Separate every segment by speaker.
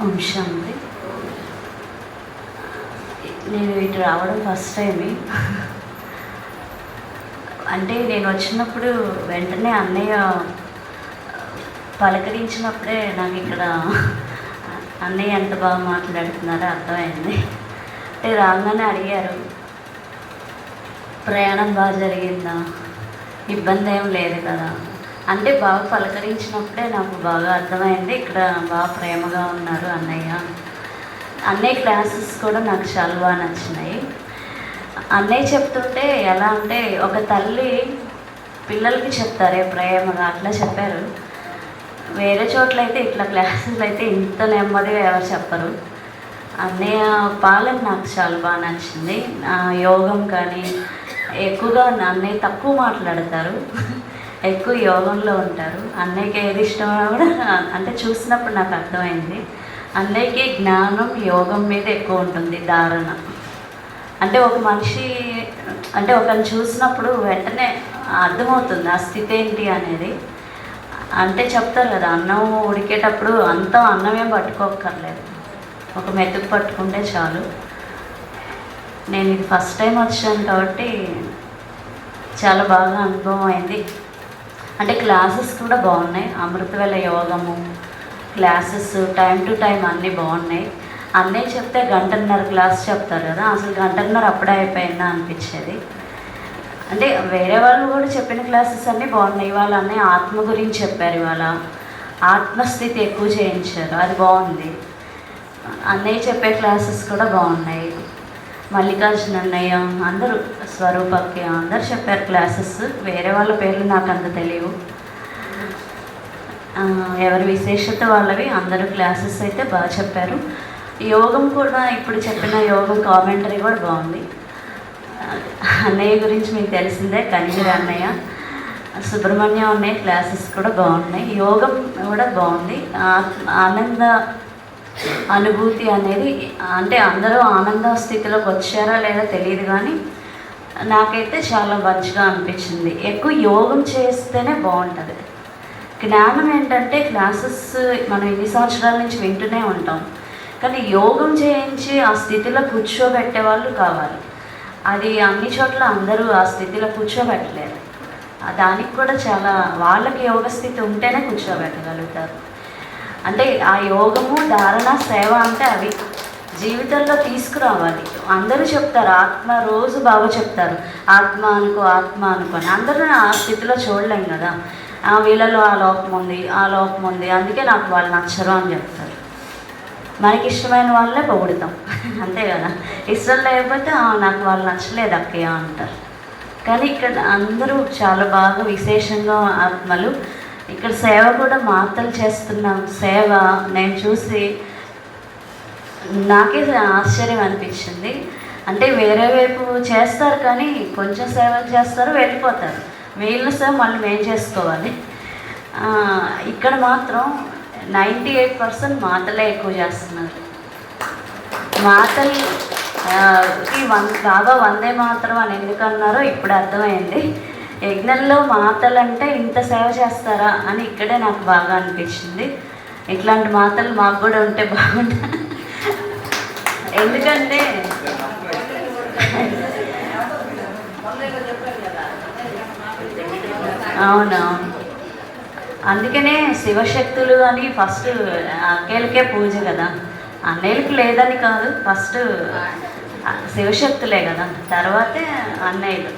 Speaker 1: వంశాంతి నేను ఇటు రావడం ఫస్ట్ టైం అంటే నేను వచ్చినప్పుడు వెంటనే అన్నయ్య పలకరించినప్పుడే నాకు ఇక్కడ అన్నయ్య ఎంత బాగా మాట్లాడుతున్నారో అర్థమైంది. అంటే రాగానే అడిగారు ప్రయాణం బాగా జరిగిందా? ఇబ్బంది ఏం లేదు కదా? అంటే బాగా పలకరించినప్పుడే నాకు బాగా అర్థమైంది. ఇక్కడ బాగా ప్రేమగా ఉన్నారు అన్నయ్య. అన్నయ్య క్లాసెస్ కూడా నాకు చాలా బాగా నచ్చినాయి. అన్నయ్య చెప్తుంటే ఎలా అంటే ఒక తల్లి పిల్లలకి చెప్తారే ప్రేమగా అట్లా చెప్పారు. వేరే చోట్ల అయితే ఇట్లా క్లాసెస్ అయితే ఇంత నెమ్మదిగా ఎవరు చెప్పరు. అన్నయ్య పాలన నాకు చాలా బాగా నచ్చింది. యోగం కానీ ఎక్కువగా నా అన్నయ్య తక్కువ మాట్లాడతారు. ఎక్కువ యోగంలో ఉంటారు. అన్నయ్యకి ఏది ఇష్టమో కూడా అంటే చూసినప్పుడు నాకు అర్థమైంది. అన్నయ్యకి జ్ఞానం యోగం మీద ఎక్కువ ఉంటుంది ధారణ. అంటే ఒక మనిషి అంటే ఒకరిని చూసినప్పుడు వెంటనే అర్థమవుతుంది ఆ స్థితి ఏంటి అనేది. అంటే చెప్తారు కదా అన్నం ఉడికేటప్పుడు అంతా అన్నమే పట్టుకోక్కర్లేదు. ఒక మెతుకు పట్టుకుంటే చాలు. నేను ఇది ఫస్ట్ టైం వచ్చాను కాబట్టి చాలా బాగా అనుభవం అయింది. అంటే క్లాసెస్ కూడా బాగున్నాయి. అమృతవేళ యోగము క్లాసెస్ టైం టు టైం అన్నీ బాగున్నాయి. అన్నీ చెప్తే గంటన్నర క్లాస్ చెప్తారు కదా అసలు గంటన్నర అప్పుడే అయిపోయిందా అనిపించేది. అంటే వేరే వాళ్ళు కూడా చెప్పిన క్లాసెస్ అన్నీ బాగున్నాయి. ఇవాళ అన్నీ ఆత్మ గురించి చెప్పారు ఇవాళ. ఆత్మస్థితి ఎక్కువ చేయించారు. అది బాగుంది. అన్నయ్య చెప్పే క్లాసెస్ కూడా బాగున్నాయి. మల్లికార్జున అన్నయ్య అందరూ స్వరూపకి అందరు చెప్పారు క్లాసెస్. వేరే వాళ్ళ పేర్లు నాకు అంత తెలియవు. ఎవరి విశేషత వాళ్ళవి అందరూ క్లాసెస్ అయితే బాగా చెప్పారు. యోగం కూడా ఇప్పుడు చెప్పిన యోగం కామెంటరీ కూడా బాగుంది. అన్నయ్య గురించి మీకు తెలిసిందే కంజీర అన్నయ్య. సుబ్రహ్మణ్యం అన్నయ్య క్లాసెస్ కూడా బాగున్నాయి. యోగం కూడా బాగుంది. ఆనంద అనుభూతి అనేది అంటే అందరూ ఆనంద స్థితిలోకి వచ్చారా లేదా తెలియదు కానీ నాకైతే చాలా మంచిగా అనిపించింది. ఎక్కువ యోగం చేస్తేనే బాగుంటుంది. జ్ఞానం ఏంటంటే క్లాసెస్ మనం ఎన్ని సంవత్సరాల నుంచి వింటూనే ఉంటాం. కానీ యోగం చేయించి ఆ స్థితిలో కూర్చోబెట్టే వాళ్ళు కావాలి. అది అన్ని చోట్ల అందరూ ఆ స్థితిలో కూర్చోబెట్టలేరు. దానికి కూడా చాలా వాళ్ళకి యోగ స్థితి ఉంటేనే కూర్చోబెట్టగలుగుతారు. అంటే ఆ యోగము ధారణ సేవ అంటే అవి. జీవితంలో తీసుకురావాలి. అందరూ చెప్తారు ఆత్మ రోజు బాగా చెప్తారు ఆత్మ అనుకో ఆత్మ అనుకో అని. అందరూ ఆ స్థితిలో చూడలేం కదా. ఆ వీళ్ళలో ఆ లోపం ఉంది ఆ లోపం ఉంది అందుకే నాకు వాళ్ళు నచ్చరు అని చెప్తారు. మనకి ఇష్టమైన వాళ్ళే పొగుడుతాం. అంతే కదా. ఇష్టం లేకపోతే నాకు వాళ్ళు నచ్చలేదు అక్కయ్య అంటారు. కానీ ఇక్కడ అందరూ చాలా బాగా విశేషంగా ఆత్మలు. ఇక్కడ సేవ కూడా మాతలు చేస్తున్నాం. సేవ నేను చూసి నాకే ఆశ్చర్యం అనిపించింది. అంటే వేరే వైపు చేస్తారు కానీ కొంచెం సేవ చేస్తారు వెళ్ళిపోతారు. మిగిలిన సేవ మళ్ళీ మేము చేసుకోవాలి. ఇక్కడ మాత్రం నైంటీ ఎయిట్ పర్సెంట్ మాటలే ఎక్కువ చేస్తున్నారు. మాటలు కి వన్ బాగా వందే మాత్రం అని ఎందుకు అన్నారో ఇప్పుడు అర్థమైంది. యజ్ఞంలో మాతలు అంటే ఇంత సేవ చేస్తారా అని ఇక్కడే నాకు బాగా అనిపించింది. ఇట్లాంటి మాటలు మాకు కూడా ఉంటే బాగుంటుంది. ఎందుకంటే అవునవును అందుకనే శివశక్తులు అని ఫస్ట్ అక్కలకే పూజ కదా. అన్నయ్యలకి లేదని కాదు ఫస్ట్ శివశక్తులే కదా. తర్వాతే అన్నయ్యలు.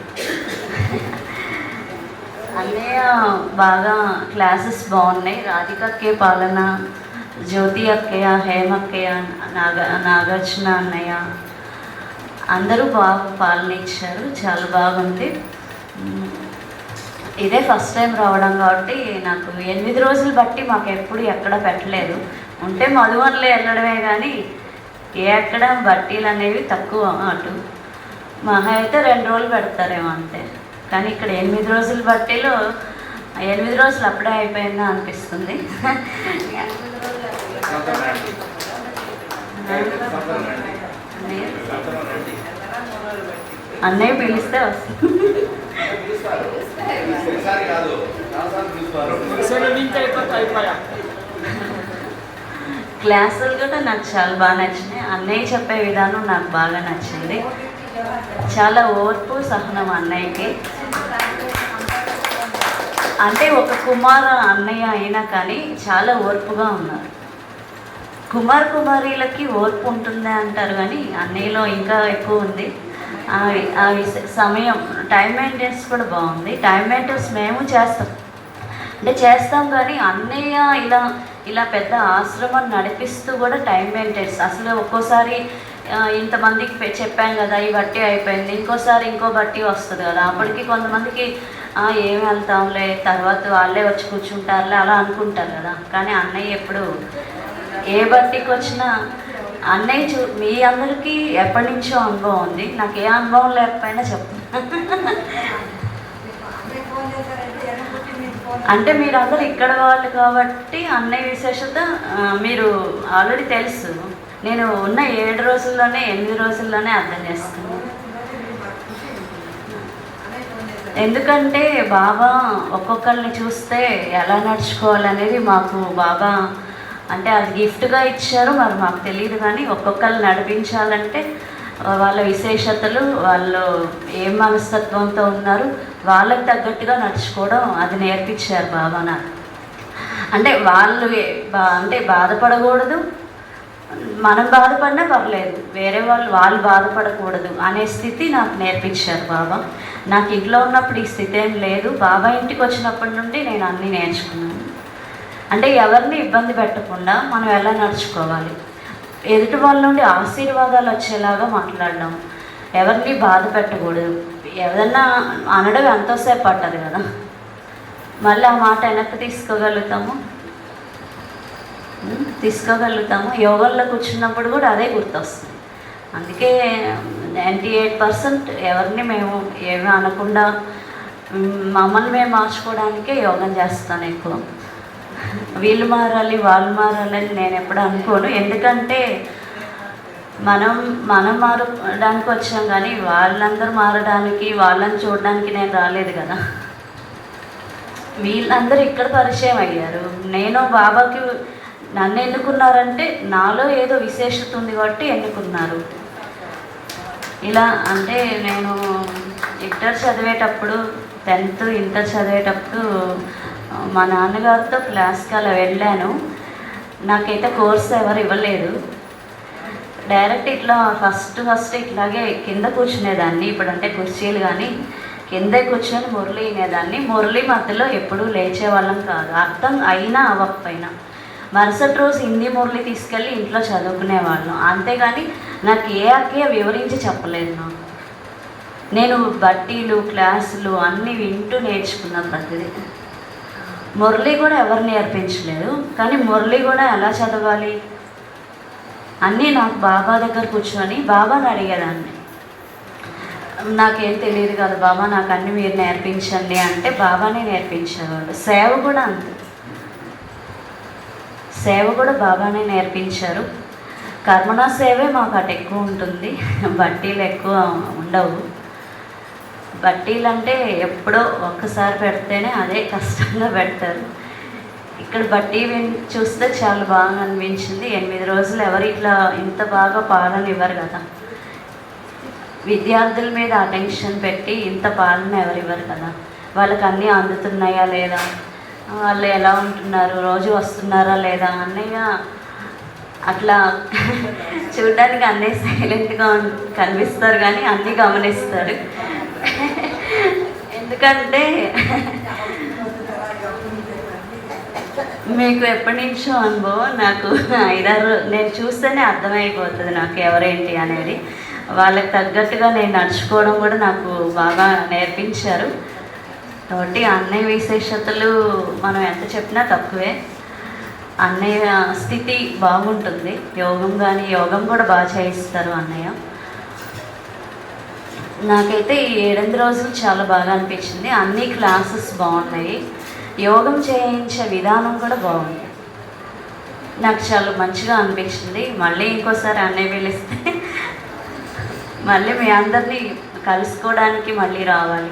Speaker 1: అన్నయ్య బాగా క్లాసెస్ బాగున్నాయి. రాధికక్కే పాలన జ్యోతి అక్కయ్య హేమక్కయ్య నాగ నాగార్జున అన్నయ్య. అందరూ బాగా పాలన ఇచ్చారు. చాలా బాగుంది. ఇదే ఫస్ట్ టైం రావడం కాబట్టి నాకు ఎనిమిది రోజులు బట్టి మాకు ఎప్పుడు ఎక్కడ పెట్టలేదు. ఉంటే మధువన్లో వెళ్ళడమే కానీ ఏ ఎక్కడ బట్టీలు అనేవి తక్కువ అటు. మహా అయితే రెండు రోజులు పెడతారేమో అంతే. కానీ ఇక్కడ ఎనిమిది రోజుల బట్టీలు ఎనిమిది రోజులు అప్పుడే అయిపోయిందా అనిపిస్తుంది. అన్నయ్య పిలిస్తే వస్తుంది. క్లాసులు కూడా నాకు చాలా బాగా నచ్చినాయి. అన్నయ్య చెప్పే విధానం నాకు బాగా నచ్చింది. చాలా ఓర్పు సహనం అన్నయ్యకి. అంటే ఒక కుమార అన్నయ్య అయినా కానీ చాలా ఓర్పుగా ఉన్నారు. కుమార్ కుమారీలకి ఓర్పు ఉంటుంది అంటారు కానీ అన్నయ్యలో ఇంకా ఎక్కువ ఉంది. ఆ సమయం టైం మెయింటెనెన్స్ కూడా బాగుంది. టైం మెయింటెనెన్స్ మేము చేస్తాం. అంటే చేస్తాం కానీ అన్నయ్య ఇలా ఇలా పెద్ద ఆశ్రమం నడిపిస్తూ కూడా టైం మెయింటెనెన్స్. అసలు ఒక్కోసారి ఇంతమందికి చెప్పాం కదా ఈ బట్టి అయిపోయింది. ఇంకోసారి ఇంకో బట్టి వస్తుంది కదా. అప్పటికి కొంతమందికి ఏం వెళ్తాంలే తర్వాత వాళ్ళే వచ్చి కూర్చుంటారులే అలా అనుకుంటారు కదా. కానీ అన్నయ్య ఎప్పుడు ఏ బట్టికి వచ్చినా అన్నయ్య చూ మీ అందరికీ ఎప్పటి నుంచో అనుభవం ఉంది. నాకు ఏ అనుభవం లేకపోయినా చెప్తాను అంటే మీరందరూ ఇక్కడ వాళ్ళు కాబట్టి అన్నయ్య విశేషత మీరు ఆల్రెడీ తెలుసు. నేను ఉన్న ఏడు రోజుల్లోనే ఎనిమిది రోజుల్లోనే అర్థం చేస్తాను ఎందుకంటే బాబా ఒక్కొక్కరిని చూస్తే ఎలా నడుచుకోవాలనేది మాకు బాబా అంటే అది గిఫ్ట్గా ఇచ్చారు మరి మాకు తెలియదు కానీ ఒక్కొక్కరిని నడిపించాలంటే వాళ్ళ విశేషతలు వాళ్ళు ఏ మనస్తత్వంతో ఉన్నారు వాళ్ళకి తగ్గట్టుగా నడుచుకోవడం అది నేర్పించారు బాబా నాకు. అంటే వాళ్ళు బా- అంటే బాధపడకూడదు మనం బాధపడినా పర్లేదు వేరే వాళ్ళు వాళ్ళు బాధపడకూడదు అనే స్థితి నాకు నేర్పించారు బాబా. నాకు ఇంట్లో ఉన్నప్పుడు ఈ స్థితి ఏం లేదు. బాబా ఇంటికి వచ్చినప్పటి నుండి నేను అన్నీ నేర్చుకున్నాను. అంటే ఎవరిని ఇబ్బంది పెట్టకుండా మనం ఎలా నడుచుకోవాలి? ఎదుటి వాళ్ళ నుండి ఆశీర్వాదాలు వచ్చేలాగా మాట్లాడడం. ఎవరిని బాధ పెట్టకూడదు. ఏదన్నా అనడం ఎంతోసేపు పట్టదు కదా. మళ్ళీ ఆ మాట వెనక్కి తీసుకోగలుగుతాము? తీసుకోగలుగుతాము. యోగాల్లో కూర్చున్నప్పుడు కూడా అదే గుర్తొస్తుంది. అందుకే నైంటీ ఎయిట్ పర్సెంట్ ఎవరిని మేము ఏమీ అనకుండా మమ్మల్ని మేము మార్చుకోవడానికే యోగం చేస్తాను ఎక్కువ. వీళ్ళు మారాలి వాళ్ళు మారాలని నేను ఎప్పుడు అనుకోను. ఎందుకంటే మనం మనం మారడానికి వచ్చాం కానీ వాళ్ళందరూ మారడానికి వాళ్ళని చూడడానికి నేను రాలేదు కదా. వీళ్ళందరూ ఇక్కడ పరిచయం అయ్యారు. నేను బాబాకి నన్ను ఎన్నుకున్నారంటే నాలో ఏదో విశేషత ఉంది కాబట్టి ఎన్నుకున్నారు ఇలా అంటే నేను ఇంటర్ చదివేటప్పుడు టెన్త్ ఇంటర్ చదివేటప్పుడు మా నాన్నగారితో క్లాస్కి అలా వెళ్ళాను. నాకైతే కోర్స్ ఎవరు ఇవ్వలేదు. డైరెక్ట్ ఇట్లా ఫస్ట్ ఫస్ట్ ఇట్లాగే కింద కూర్చునేదాన్ని. ఇప్పుడంటే కుర్చీలు కానీ కిందే కూర్చొని మురళి వినేదాన్ని మురళి మధ్యలో ఎప్పుడూ లేచేవాళ్ళం కాదు. అర్థం అయినా అవ్వకపోయినా. మరుసటి రోజు హిందీ మురళి తీసుకెళ్ళి ఇంట్లో చదువుకునేవాళ్ళం. అంతేగాని నాకు ఏ అక్కయ్య వివరించి చెప్పలేదు నాకు నేను బట్టీలు క్లాసులు అన్నీ వింటూ నేర్చుకున్నా ప్రతిదీ. మురళి కూడా ఎవరు నేర్పించలేదు. కానీ మురళి కూడా ఎలా చదవాలి? అన్నీ నాకు బాబా దగ్గర కూర్చొని బాబాని అడిగేదాన్ని. నాకేం తెలియదు కదా బాబా నాకు అన్ని మీరు నేర్పించండి అంటే బాబానే నేర్పించేవాడు. సేవ కూడా అంతే. సేవ కూడా బాగానే నేర్పించారు. కర్మణ సేవే మాకు అటు ఎక్కువ ఉంటుంది. బట్టీలు ఎక్కువ ఉండవు. బట్టీలు అంటే ఎప్పుడో ఒక్కసారి పెడితేనే అదే కష్టంగా పెడతారు. ఇక్కడ బట్టి విన్ చూస్తే చాలా బాగా అనిపించింది. ఎనిమిది రోజులు ఎవరు ఇట్లా ఇంత బాగా పాలన ఇవ్వరు కదా. విద్యార్థుల మీద అటెన్షన్ పెట్టి ఇంత పాలన ఎవరు ఇవ్వరు కదా. వాళ్ళకి అన్నీ అందుతున్నాయా లేదా? వాళ్ళు ఎలా ఉంటున్నారు? రోజు వస్తున్నారా లేదా? అన్నయ్య అట్లా చూడడానికి అన్నయ్య సైలెంట్గా కనిపిస్తారు కానీ అన్నీ గమనిస్తారు. ఎందుకంటే మీకు ఎప్పటి నుంచో అనుభవం నాకు ఐదారు నేను చూస్తేనే అర్థమైపోతుంది నాకు ఎవరేంటి అనేది. వాళ్ళకి తగ్గట్టుగా నేను నడుచుకోవడం కూడా నాకు బాగా నేర్పించారు. కాబట్టి అన్నయ్య విశేషతలు మనం ఎంత చెప్పినా తక్కువే. అన్నయ్య స్థితి బాగుంటుంది. యోగం కానీ యోగం కూడా బాగా చేయిస్తారు అన్నయ్య. నాకైతే ఈ ఏడెనిమిది రోజులు చాలా బాగా అనిపించింది. అన్ని క్లాసెస్ బాగున్నాయి. యోగం చేయించే విధానం కూడా బాగుంది. నాకు చాలా మంచిగా అనిపించింది. మళ్ళీ ఇంకోసారి అన్నయ్య పిలిస్తే మళ్ళీ మీ అందరినీ కలుసుకోవడానికి మళ్ళీ రావాలి.